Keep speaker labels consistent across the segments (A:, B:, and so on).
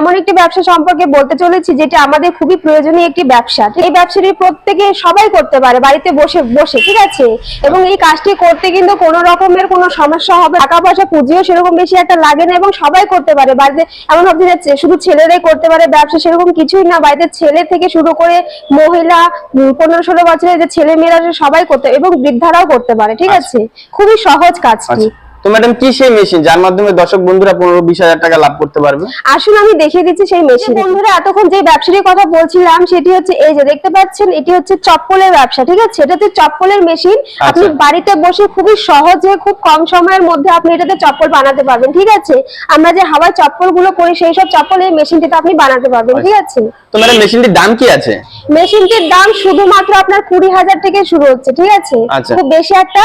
A: এমন একটি ব্যবসা সম্পর্কে বলতে চলেছি যেটা আমাদের খুবই প্রয়োজনীয় একটি ব্যবসা। এই ব্যবসাটি প্রত্যেকে সবাই করতে পারে বাড়িতে বসে বসে ঠিক আছে? এবং এই কাজটি করতে কিন্তু কোনো রকমের কোনো সমস্যা হবে টাকা পয়সা পুঁজিও সেরকম বেশি একটা লাগে না এবং সবাই করতে পারে। বাড়িতে এমন ভাবতে যাচ্ছে শুধু ছেলেরাই করতে পারে ব্যবসা সেরকম কিছুই না। বাড়িতে ছেলে থেকে শুরু করে মহিলা পনেরো ষোলো বছরের যে ছেলে মেয়েরা সবাই করতে এবং বৃদ্ধারাও করতে পারে ঠিক আছে? খুবই সহজ কাজটি।
B: আচ্ছা। তো ম্যাডাম কি সেই মেশিন যার মাধ্যমে দর্শক বন্ধুরা পনেরো বিশ হাজার টাকা লাভ করতে পারবে?
A: আসুন আমি দেখিয়ে দিচ্ছি সেই মেশিন বন্ধুরা এতক্ষণ যে ব্যবসাটির কথা বলছিলাম সেটি হচ্ছে এই যে দেখতে পাচ্ছেন এটি হচ্ছে চপ্পলের ব্যবসা ঠিক আছে? এটা হচ্ছে চপ্পলের মেশিন আপনি
B: আচ্ছা।
A: বাড়িতে বসে খুবই সহজে খুব কম সময়ের মধ্যে আপনি এটাতে চপ্পল বানাতে পারবেন ঠিক আছে? আমরা যে হাওয়ায় চপ্পলগুলো করি সেই সব চপ্পল এই মেশিনটিতে আপনি বানাতে পারবেন ঠিক আছে?
B: তো ম্যাডাম মেশিনটির দাম কি আছে?
A: মেশিনটির দাম শুধুমাত্র আপনার কুড়ি হাজার থেকে শুরু হচ্ছে ঠিক আছে?
B: আচ্ছা।
A: খুব বেশি একটা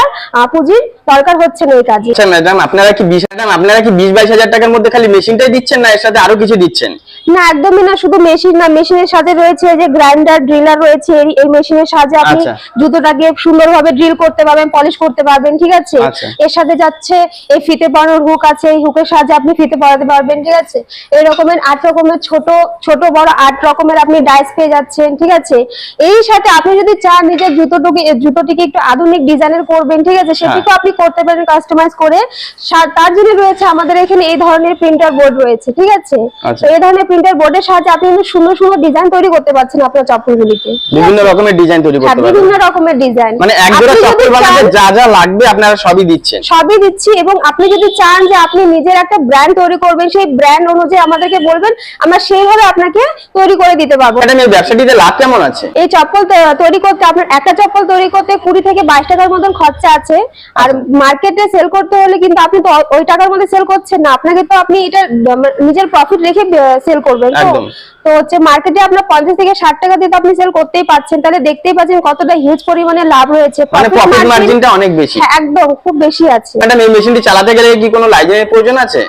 A: পুঁজির দরকার হচ্ছে না এই কাজে।
B: আচ্ছা ম্যাডাম, আপনারা কি বিশ আপনারা কি বিশ বাইশ হাজার টাকার মধ্যে খালি মেশিনটাই দিচ্ছেন না এর সাথে আরও কিছু দিচ্ছেন?
A: না একদমই না শুধু মেশিন না মেশিনের সাথে রয়েছে যে গ্রাইন্ডার ড্রিলার রয়েছে এই- মেশিনের সাহায্যে আপনি
B: আচ্ছা।
A: জুতোটাকে সুন্দরভাবে ড্রিল করতে পারবেন পলিশ করতে পারবেন ঠিক আছে?
B: আচ্ছা।
A: এর সাথে যাচ্ছে এই ফিতে পরানোর হুক আছে এই হুকের সাহায্যে আপনি ফিতে পরাতে পারবেন ঠিক আছে? এই রকমের আট রকমের ছোট ছোট বড় আট রকমের আপনি ডাইস পেয়ে যাচ্ছেন ঠিক আছে? এই সাথে আপনি যদি চান নিজের জুতোটুকে জুতোটিকে একটু আধুনিক ডিজাইনের করবেন ঠিক আছে? সেটিকেও আপনি করতে পারেন কাস্টমাইজ করে। তার জন্য রয়েছে আমাদের এখানে এই ধরনের প্রিন্টার বোর্ড রয়েছে ঠিক আছে?
B: আচ্ছা।
A: এই ধরনের প্রিন্টার বোর্ডের সাহায্যে আপনি কিন্তু সুন্দর সুন্দর ডিজাইন তৈরি করতে পারছেন আপনার চপ্পলগুলিতে।
B: বিভিন্ন রকমের ডিজাইন তৈরি
A: হ্যাঁ
B: করতে পারবেন।
A: বিভিন্ন রকমের ডিজাইন
B: মানে এক জোড়া চপ্পল বানাতে যা যা লাগবে আপনারা সবই দিচ্ছেন।
A: সবই দিচ্ছি এবং আপনি যদি চান যে আপনি নিজের একটা ব্র্যান্ড তৈরি করবেন সেই ব্র্যান্ড অনুযায়ী আমাদেরকে বলবেন আমরা সেইভাবে আপনাকে তৈরি করে দিতে পারব।
B: ম্যাডাম এই ব্যবসাটিতে লাভ কেমন আছে?
A: এই চপ্পল তৈরি করতে আপনার একটা চপ্পল তৈরি করতে কুড়ি থেকে বাইশ টাকার মতন খরচা আছে। আর
B: আচ্ছা।
A: মার্কেটে সেল করতে হলে কিন্তু আপনি তো ওই টাকার মধ্যে সেল করছেন না। আপনাকে তো আপনি এটা নিজের প্রফিট রেখে সেল করবেন তো? হচ্ছে মার্কেটে আপনার পঞ্চাশ থেকে ষাট টাকা দিয়ে তো আপনি সেল করতেই পারছেন। তাহলে দেখতেই পাচ্ছেন কতটা হিউজ পরিমাণে লাভ
B: প্রফিট মার্জিনটা অনেক বেশি।
A: হ্যাঁ, একদম খুব বেশি আছে।
B: ম্যাডাম এই মেশিনটি চালাতে গেলে কি কোনো লাইসেন্সের প্রয়োজন আছে?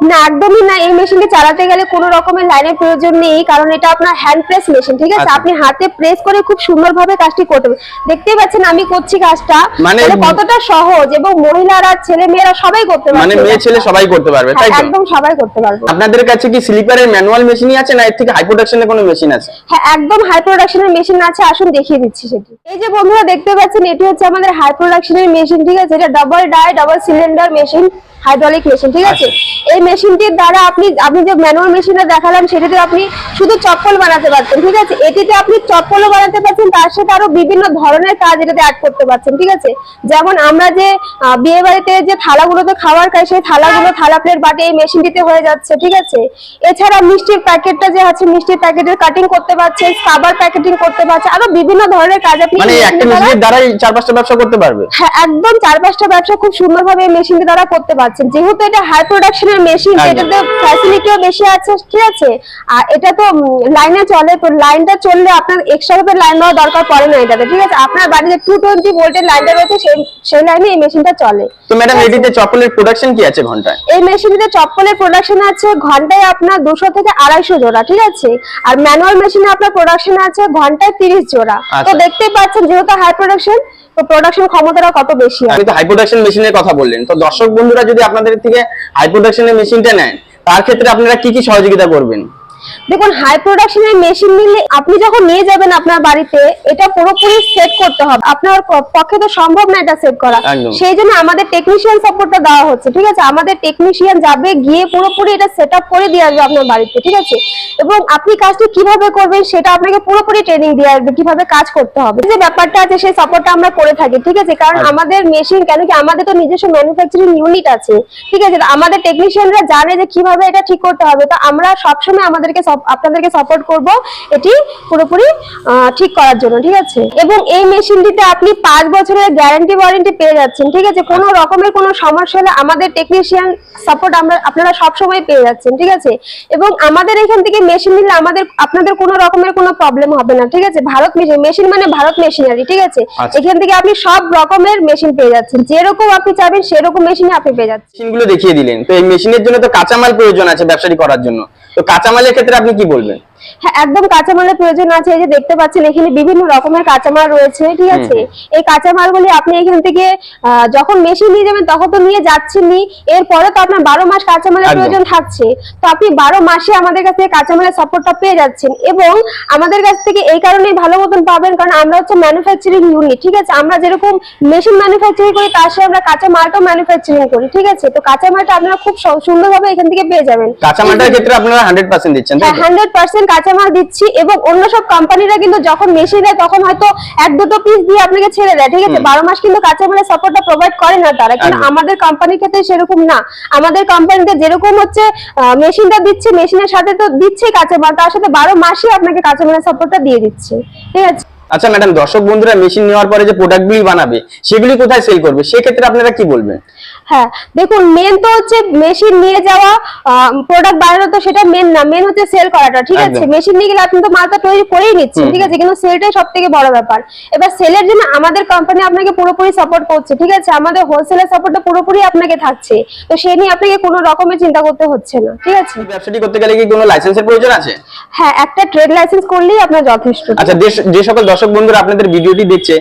A: না একদমই না। এই মেশিনটি চালাতে গেলে কোনো রকমের লাইনের প্রয়োজন নেই কারণ এটা আপনার হ্যান্ড প্রেস মেশিন ঠিক আছে?
B: আচ্ছা।
A: আপনি হাতে প্রেস করে খুব সুন্দরভাবে কাজটি করতে দেখতেই পাচ্ছেন আমি করছি কাজটা।
B: মানে-
A: কতটা সহজ? এবং মহিলারা ছেলে মেয়েরা সবাই করতে পারবে।
B: মানে মেয়ে ছেলে সবাই করতে পারবে
A: হ্যাঁ,
B: তাই তো?
A: একদম সবাই করতে পারবে।
B: আপনাদের কাছে কি স্লিপারের ম্যানুয়াল মেশিনই আছে না এর থেকে হাই প্রোডাকশনের কোনো মেশিন আছে?
A: হ্যাঁ একদম হাই প্রোডাকশনের মেশিন আছে। আসুন দেখিয়ে দিচ্ছি সেটি। এই যে বন্ধুরা দেখতে পাচ্ছেন এটি হচ্ছে আমাদের হাই প্রোডাকশনের মেশিন ঠিক আছে? এটা double die double cylinder machine hydraulic machine ঠিক আছে? এই মেশিনটির দ্বারা আপনি আপনি যে ম্যানুয়াল মেশিনটা দেখালাম সেটাতে আপনি শুধু চপ্পল বানাতে পারছেন ঠিক আছে? এটিতে আপনি চপ্পলও বানাতে পারছেন তার সাথে আরও বিভিন্ন ধরনের কাজ এটাতে অ্যাড করতে পারছেন ঠিক আছে? যেমন আমরা যে বিয়ে বাড়িতে যে থালাগুলোতে খাবার খাই সেই থালাগুলো থালা প্লেট বাটে এই মেশিনটিতে হয়ে যাচ্ছে ঠিক আছে? এছাড়া মিষ্টির প্যাকেটটা যে আছে মিষ্টির প্যাকেটের কাটিং করতে পারছে খাবার প্যাকেটিং করতে পারছে আরও বিভিন্ন ধরনের কাজ আপনি
B: মানে একটা
A: মেশিনের
B: দ্বারাই চার পাঁচটা ব্যবসা করতে পারবে?
A: হ্যাঁ একদম চার পাঁচটা ব্যবসা খুব সুন্দরভাবে এই মেশিনটি দ্বারা করতে পারছেন যেহেতু এটা হাই প্রোডাকশনের মেশিন এটাতে ফ্যাসিলিটিও বেশি আছে ঠিক আছে? আর এটা তো লাইনে চলে তো লাইনটা চললে আপনার এক্সট্রা ভাবে লাইন দেওয়ার দরকার পড়ে না এটাতে ঠিক আছে? আপনার বাড়িতে টু টোয়েন্টি ভোল্টের লাইনটা রয়েছে সেই সেই লাইনে এই মেশিনটা চলে।
B: তো ম্যাডাম এটিতে চপ্পলের প্রোডাকশন কি আছে ঘন্টায়?
A: এই মেশিনটিতে চপ্পলের প্রোডাকশন আছে ঘন্টায় আপনার দুশো থেকে আড়াইশো জোড়া ঠিক আছে? আর ম্যানুয়াল মেশিনে আপনার প্রোডাকশন আছে ঘন্টায় তিরিশ জোড়া। তো
B: আচ্ছা।
A: দেখতেই পাচ্ছেন যেহেতু হাই প্রোডাকশন তো প্রোডাকশন ক্ষমতাটা কত বেশি
B: আমি তো হাই প্রোডাকশন মেশিনের কথা বললেন। তো দর্শক বন্ধুরা যদি আপনাদের থেকে হাই প্রোডাকশনের মেশিনটা নেন তার ক্ষেত্রে আপনারা কি কি সহযোগিতা করবেন?
A: দেখুন হাই প্রোডাকশনের মেশিন নিলে আপনি যখন নিয়ে যাবেন আপনার বাড়িতে এটা পুরোপুরি সেট করতে হবে। আপনার পক্ষে তো সম্ভব না এটা সেট করা। সেই জন্য আমাদের টেকনিশিয়ান সাপোর্টটা দেওয়া হচ্ছে ঠিক আছে? আমাদের টেকনিশিয়ান যাবে গিয়ে পুরোপুরি এটা সেট আপ করে দিয়ে আসবে আপনার বাড়িতে ঠিক আছে? এবং আপনি কাজটি কীভাবে করবেন সেটা আপনাকে পুরোপুরি ট্রেনিং দিয়ে আসবে কীভাবে কাজ করতে হবে। যে ব্যাপারটা আছে সেই সাপোর্টটা আমরা করে থাকি ঠিক আছে? কারণ
B: আচ্ছা।
A: আমাদের মেশিন কেন কি আমাদের তো নিজস্ব ম্যানুফ্যাকচারিং ইউনিট আছে ঠিক আছে? আমাদের টেকনিশিয়ানরা জানে যে কীভাবে এটা ঠিক করতে হবে। তো আমরা সবসময় আমাদেরকে সব- আপনাদেরকে সাপোর্ট করব এটি পুরোপুরি ঠিক করার জন্য ঠিক আছে? এবং এই মেশিনটিতে আপনি পাঁচ বছরের গ্যারান্টি ওয়ারেন্টি পেয়ে যাচ্ছেন ঠিক আছে? কোনো রকমের কোনো সমস্যা হলে আমাদের টেকনিশিয়ান সাপোর্ট আমরা আপনারা সবসময় পেয়ে যাচ্ছেন ঠিক আছে? এবং আমাদের এখান থেকে মেশিন নিলে আমাদের আপনাদের কোনো রকমের কোনো প্রবলেম হবে না ঠিক আছে? ভারত মেশিন মেশিন মানে ভারত মেশিনারি ঠিক আছে?
B: আচ্ছা।
A: এখান থেকে আপনি সব রকমের মেশিন পেয়ে যাচ্ছেন যেরকম আপনি চাবেন সেরকম মেশিনই আপনি পেয়ে যাচ্ছেন।
B: মেশিনগুলো দেখিয়ে দিলেন। তো এই মেশিনের জন্য তো কাঁচামাল প্রয়োজন আছে ব্যবসাটি করার জন্য। তো কাঁচামালের ক্ষেত্রে আপনি কি বলবেন?
A: হ্যাঁ একদম কাঁচামালের প্রয়োজন আছে। এই যে দেখতে পাচ্ছেন এখানে বিভিন্ন রকমের কাঁচামাল রয়েছে ঠিক আছে? এই কাঁচামালগুলি আপনি এখান থেকে যখন মেশিন নিয়ে যাবেন তখন তো নিয়ে যাচ্ছেনই। এরপরে তো আপনার বারো মাস কাঁচামালের প্রয়োজন থাকছে। তো আপনি বারো মাসে আমাদের কাছ থেকে কাঁচামালের সাপোর্টটা পেয়ে যাচ্ছেন এবং আমাদের কাছ থেকে এই কারণেই ভালো মতন পাবেন কারণ আমরা হচ্ছে ম্যানুফ্যাকচারিং ইউনিট ঠিক আছে? আমরা যেরকম মেশিন ম্যানুফ্যাকচারিং করি তার সাথে আমরা কাঁচা মালটাও ম্যানুফ্যাকচারিং করি ঠিক আছে? তো কাঁচা মালটা আপনারা খুব সুন্দরভাবে এখান থেকে পেয়ে যাবেন।
B: কাঁচা মালটার ক্ষেত্রে আপনারা হান্ড্রেড পার্সেন্ট দিচ্ছেন
A: হ্যাঁ
B: তো?
A: হান্ড্রেড পার্সেন্ট কাঁচামাল দিচ্ছি এবং অন্য সব কোম্পানিরা কিন্তু যখন মেশিন দেয় তখন হয়তো এক দুটো পিস দিয়ে আপনাকে ছেড়ে দেয় ঠিক আছে? বারো মাস কিন্তু কাঁচামালের সাপোর্টটা প্রোভাইড করে না তারা কিন্তু আমাদের কোম্পানির ক্ষেত্রে সেরকম না। আমাদের কোম্পানিতে যেরকম হচ্ছে মেশিনটা দিচ্ছে মেশিনের সাথে তো দিচ্ছে কাঁচামাল তার সাথে বারো মাসই আপনাকে কাঁচামালের সাপোর্টটা দিয়ে দিচ্ছে ঠিক আছে?
B: আচ্ছা ম্যাডাম দর্শক বন্ধুরা মেশিন নেওয়ার পরে যে প্রোডাক্টগুলি বানাবে সেগুলি কোথায় সেল করবে? সেক্ষেত্রে আপনারা কি বলবেন?
A: হ্যাঁ দেখুন মেন তো হচ্ছে মেশিন নিয়ে যাওয়া প্রোডাক্ট বানানো তো সেটা মেন না মেন হচ্ছে সেল করাটা ঠিক আছে? মেশিন নিয়ে গেলে আপনি তো মালটা তৈরি করেই নিচ্ছেন ঠিক আছে? কিন্তু সেলটাই সব থেকে বড় ব্যাপার। এবার সেলের জন্য আমাদের কোম্পানি আপনাকে পুরোপুরি সাপোর্ট করছে ঠিক আছে? আমাদের হোলসেলের সাপোর্টটা পুরোপুরি আপনাকে থাকছে। তো সে নিয়ে আপনাকে কোনো রকমের চিন্তা করতে হচ্ছে না ঠিক আছে?
B: ব্যবসাটি করতে গেলে কি কোনো লাইসেন্সের প্রয়োজন আছে?
A: হ্যাঁ একটা ট্রেড লাইসেন্স করলেই আপনার যথেষ্ট।
B: আচ্ছা যে- সকল দর্শক বন্ধুরা আপনাদের ভিডিওটি দেখছে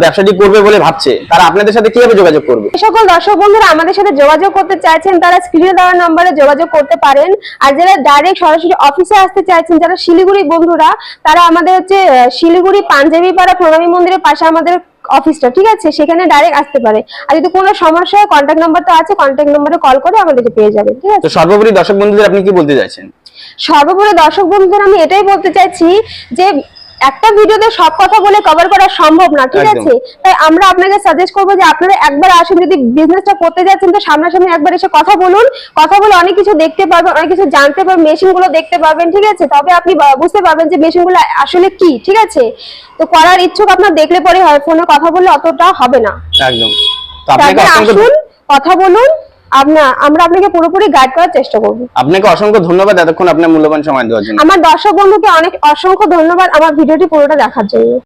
B: ব্যবসাটি করবে বলে ভাবছে তারা আপনাদের সাথে কীভাবে যোগাযোগ করবে?
A: সকল দর্শক বন্ধুরা আমাদের সাথে যোগাযোগ করতে চাইছেন তারা স্ক্রিনে দেওয়া নম্বরে যোগাযোগ করতে পারেন। আর যারা ডাইরেক্ট সরাসরি অফিসে আসতে চাইছেন যারা শিলিগুড়ি বন্ধুরা তারা আমাদের হচ্ছে শিলিগুড়ি পাঞ্জাবি পাড়া প্রণামী মন্দিরের পাশে আমাদের অফিসটা ঠিক আছে? সেখানে ডাইরেক্ট আসতে পারে। আর যদি কোনো সমস্যা হয় কন্ট্যাক্ট নাম্বার তো আছে কন্ট্যাক্ট নাম্বারে কল করে আমাদেরকে পেয়ে যাবেন ঠিক আছে?
B: তো সর্বোপরি দর্শক বন্ধুদের আপনি কি বলতে চাইছেন?
A: সর্বোপরি দর্শক বন্ধুদের আমি এটাই বলতে চাইছি যে একটা ভিডিওতে সব কথা বলে কভার করা সম্ভব না ঠিক আছে? তাই আমরা আপনাকে সাজেস্ট করব যে আপনারা একবার আসুন যদি বিজনেসটা করতে যাচ্ছেন তো সামনাসামনি একবার এসে কথা বলুন। কথা বলে অনেক কিছু দেখতে পারবেন অনেক কিছু জানতে পারবেন মেশিনগুলো দেখতে পাবেন ঠিক আছে? তবে আপনি বুঝতে পারবেন যে মেশিনগুলো আসলে কি ঠিক আছে? তো করার ইচ্ছুক আপনার দেখলে পরে হয় ফোনে কথা বললে অতটা হবে না।
B: একদম।
A: আসুন কথা বলুন। আপনা আমরা আপনাকে পুরোপুরি গাইড করার চেষ্টা করব।
B: আপনাকে অসংখ্য ধন্যবাদ এতক্ষণ আপনার মূল্যবান সময় দেওয়ার জন্য।
A: আমার দর্শক বন্ধুকে অনেক অসংখ্য ধন্যবাদ আমার ভিডিওটি পুরোটা দেখার জন্য।